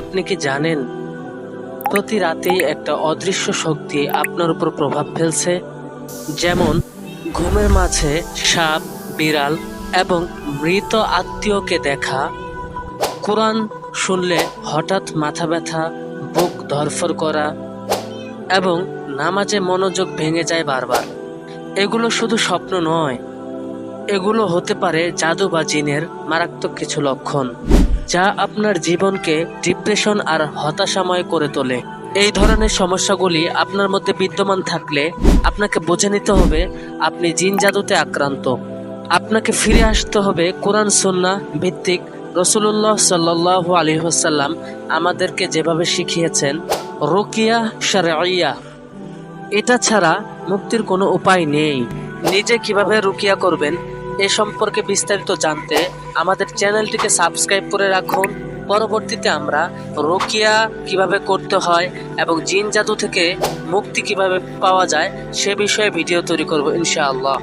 আপনি কি জানেন, প্রতি রাতেই একটা অদৃশ্য শক্তি আপনার উপর প্রভাব ফেলছে? যেমন, ঘুমের মাঝে সাপ, বিড়াল এবং মৃত আত্মীয়কে দেখা। কোরআন শুনলে হঠাৎ মাথা ব্যথা, বুক ধরফর করা এবং নামাজে মনোযোগ ভেঙে যায় বারবার। এগুলো শুধু স্বপ্ন নয়, এগুলো হতে পারে জাদু বা জিনের মারাত্মক কিছু লক্ষণ। যা আপনার জীবনকে ডিপ্রেশন আর হতাশাময় করে তোলে। এই ধরনের সমস্যাগুলি আপনার মধ্যে বিদ্যমান থাকলে আপনাকে বুঝে নিতে হবে আপনি জিন জাদুতে আক্রান্ত। আপনাকে ফিরে আসতে হবে কোরআন সন্না ভিত্তিক রসুল্লাহ সাল্লাহ আলহিহাসাল্লাম আমাদেরকে যেভাবে শিখিয়েছেন, রোকিয়া সারাইয়া এটা ছাড়া মুক্তির কোনো উপায় নেই। নিজে কীভাবে রুকিয়া করবেন এ সম্পর্কে বিস্তারিত জানতে আমাদের চ্যানেলটিকে সাবস্ক্রাইব করে রাখুন। পরবর্তীতে আমরা রোকিয়া কীভাবে করতে হয় এবং জিন জাদু থেকে মুক্তি কীভাবে পাওয়া যায় সে বিষয়ে ভিডিও তৈরি করব ইনশাআল্লাহ।